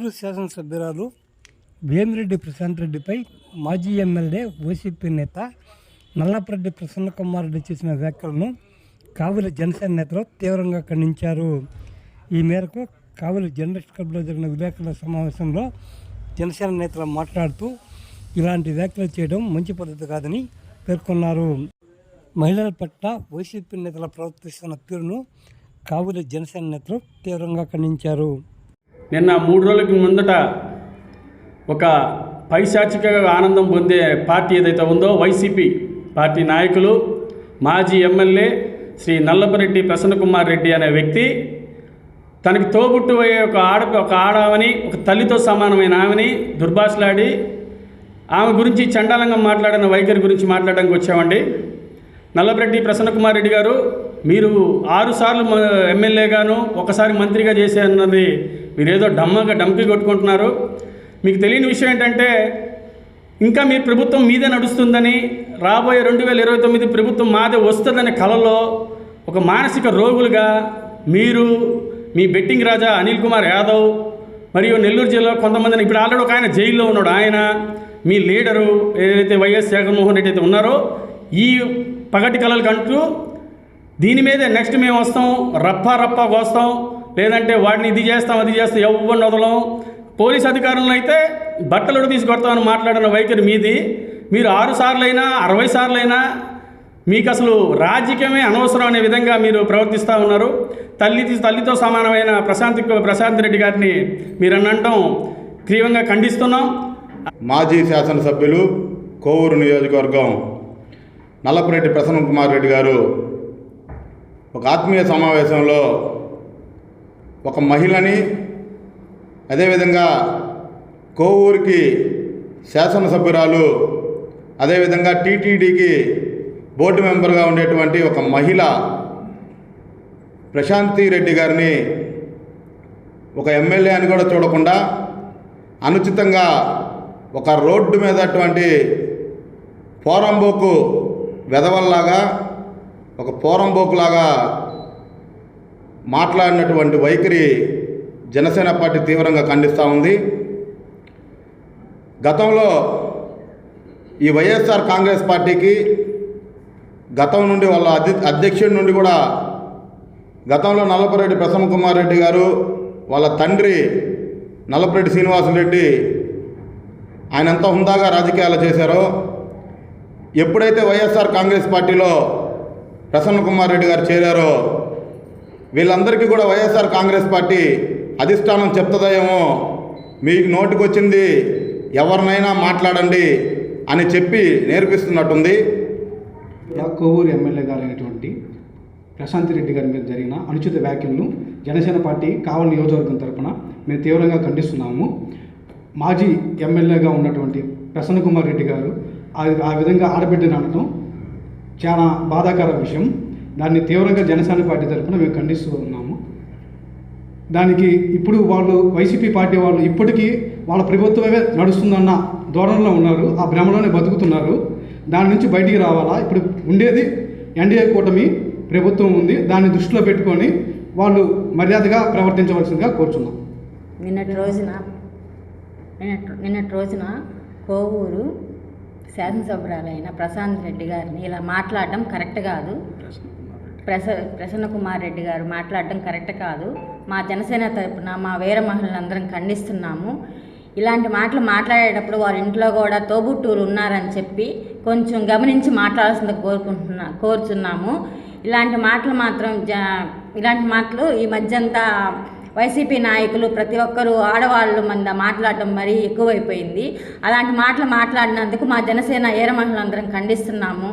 కోవూరు శాసనసభ్యురాలు భీమిరెడ్డి ప్రశాంత్ రెడ్డిపై మాజీ ఎమ్మెల్యే వైసీపీ నేత నల్లపరెడ్డి ప్రసన్న కుమార్ రెడ్డి చేసిన వ్యాఖ్యలను కావలి జనసేన నేతలు తీవ్రంగా ఖండించారు. ఈ మేరకు కావలి జర్నలిస్ట్ క్లబ్లో జరిగిన విలేకరుల సమావేశంలో జనసేన నేతలు మాట్లాడుతూ ఇలాంటి వ్యాఖ్యలు చేయడం మంచి పద్ధతి కాదని పేర్కొన్నారు. మహిళల పట్ల వైసీపీ నేతల ప్రవర్తిస్తున్న తీరును కావలి జనసేన నేతలు తీవ్రంగా ఖండించారు. నిన్న మూడు రోజులకి ముందట ఒక పైశాచిక ఆనందం పొందే పార్టీ ఏదైతే ఉందో వైసీపీ పార్టీ నాయకులు మాజీ ఎమ్మెల్యే శ్రీ నల్లపరెడ్డి ప్రసన్నకుమార్ రెడ్డి అనే వ్యక్తి తనకి తోబుట్టు అయ్యే ఒక ఆడ ఒక ఆడామని ఒక తల్లితో సమానమైన ఆమెని దుర్భాషలాడి ఆమె గురించి చండాలంగా మాట్లాడిన వైఖరి గురించి మాట్లాడడానికి వచ్చామండి. నల్లపరెడ్డి ప్రసన్నకుమార్ రెడ్డి గారు మీరు ఆరుసార్లు ఎమ్మెల్యేగాను ఒకసారి మంత్రిగా చేసే అన్నది మీరేదో డమ్మగా డమ్కి కొట్టుకుంటున్నారు. మీకు తెలియని విషయం ఏంటంటే ఇంకా మీ ప్రభుత్వం మీదే నడుస్తుందని రాబోయే రెండు వేల ఇరవై తొమ్మిది ప్రభుత్వం మాదే వస్తుందనే కళలో ఒక మానసిక రోగులుగా మీరు మీ బెట్టింగ్ రాజా అనిల్ కుమార్ యాదవ్ మరియు నెల్లూరు జిల్లాలో కొంతమందిని ఇప్పుడు ఆల్రెడీ ఒక ఆయన జైల్లో ఉన్నాడు. ఆయన మీ లీడరు ఏదైతే వైఎస్ జగన్మోహన్ రెడ్డి అయితే ఉన్నారో ఈ పగటి కళలు కంటూ దీని మీదే నెక్స్ట్ మేము వస్తాం రప్పా రప్పా కోస్తాం లేదంటే వాడిని ఇది చేస్తాం అది చేస్తాం ఎవరిని వదలం. పోలీస్ అధికారులను అయితే బట్టలు తీసుకొడతామని మాట్లాడిన వైఖరి మీది. మీరు ఆరు సార్లైనా అరవై సార్లైనా మీకు అసలు రాజకీయమే అనవసరం అనే విధంగా మీరు ప్రవర్తిస్తూ ఉన్నారు. తల్లి తల్లితో సమానమైన ప్రశాంత్ ప్రశాంత్ రెడ్డి గారిని మీరు అనంటం తీవ్రంగా ఖండిస్తున్నాం. మాజీ శాసనసభ్యులు కోవూరు నియోజకవర్గం నల్లపరెడ్డి ప్రసన్న కుమార్ రెడ్డి గారు ఒక ఆత్మీయ సమావేశంలో ఒక మహిళని అదేవిధంగా కోవూరికి శాసనసభ్యురాలు అదేవిధంగా టీటీడీకి బోర్డు మెంబర్గా ఉండేటువంటి ఒక మహిళ ప్రశాంతి రెడ్డి గారిని ఒక ఎమ్మెల్యే అని కూడా చూడకుండా అనుచితంగా ఒక రోడ్డు మీద అటువంటి పోరంబోకు వెదవల్లాగా ఒక పోరంబోకులాగా మాట్లాడినటువంటి వైఖరి జనసేన పార్టీ తీవ్రంగా ఖండిస్తూ ఉంది. గతంలో ఈ వైఎస్ఆర్ కాంగ్రెస్ పార్టీకి గతం నుండి వాళ్ళ అధ్య అధ్యక్షుడి నుండి కూడా గతంలో నల్లపరెడ్డి ప్రసన్న కుమార్ రెడ్డి గారు వాళ్ళ తండ్రి నల్లపరెడ్డి శ్రీనివాసరెడ్డి ఆయన ఎంత హుందాగా రాజకీయాలు చేశారో. ఎప్పుడైతే వైఎస్ఆర్ కాంగ్రెస్ పార్టీలో ప్రసన్న కుమార్ రెడ్డి గారు చేరారో వీళ్ళందరికీ కూడా వైఎస్ఆర్ కాంగ్రెస్ పార్టీ అధిష్టానం చెప్తుందేమో మీకు నోటికొచ్చింది ఎవరినైనా మాట్లాడండి అని చెప్పి నేర్పిస్తున్నట్టుంది. కోవూరు ఎమ్మెల్యే గారైనటువంటి ప్రశాంత్ రెడ్డి గారి మీద జరిగిన అనుచిత వ్యాఖ్యలను జనసేన పార్టీ కావలి నియోజకవర్గం తరపున మేము తీవ్రంగా ఖండిస్తున్నాము. మాజీ ఎమ్మెల్యేగా ఉన్నటువంటి ప్రసన్న కుమార్ రెడ్డి గారు ఆ విధంగా ఆడబిడ్డని అనడం చాలా బాధాకర విషయం. దాన్ని తీవ్రంగా జనసేన పార్టీ తరపున మేము ఖండిస్తూ ఉన్నాము. దానికి ఇప్పుడు వాళ్ళు వైసీపీ పార్టీ వాళ్ళు ఇప్పటికీ వాళ్ళ ప్రభుత్వమే నడుస్తుందన్న ధోరణిలో ఉన్నారు. ఆ భ్రమలోనే బతుకుతున్నారు. దాని నుంచి బయటికి రావాలా? ఇప్పుడు ఉండేది ఎన్డీఏ కూటమి ప్రభుత్వం ఉంది. దాన్ని దృష్టిలో పెట్టుకొని వాళ్ళు మర్యాదగా ప్రవర్తించవలసిందిగా కోరుచున్నాం. నిన్నటి రోజున నిన్నటి నిన్నటి రోజున కోవూరు శాసనసభ్యురాలైన ప్రశాంత్ రెడ్డి గారిని ఇలా మాట్లాడడం కరెక్ట్ కాదు. ప్రస ప్రసన్న కుమార్ రెడ్డి గారు మాట్లాడడం కరెక్ట్ కాదు. మా జనసేన తరపున మా వీర మహిళలందరం ఖండిస్తున్నాము. ఇలాంటి మాటలు మాట్లాడేటప్పుడు వారి ఇంట్లో కూడా తోబుట్టూరు ఉన్నారని చెప్పి కొంచెం గమనించి మాట్లాడాల్సింది కోరుకుంటున్నా కోరుచున్నాము. ఇలాంటి మాటలు మాత్రం జ ఇలాంటి మాటలు ఈ మధ్యంతా వైసీపీ నాయకులు ప్రతి ఒక్కరూ ఆడవాళ్ళు మంద మాట్లాడటం మరీ ఎక్కువైపోయింది. అలాంటి మాటలు మాట్లాడినందుకు మా జనసేన ఏర మహిళలందరం ఖండిస్తున్నాము.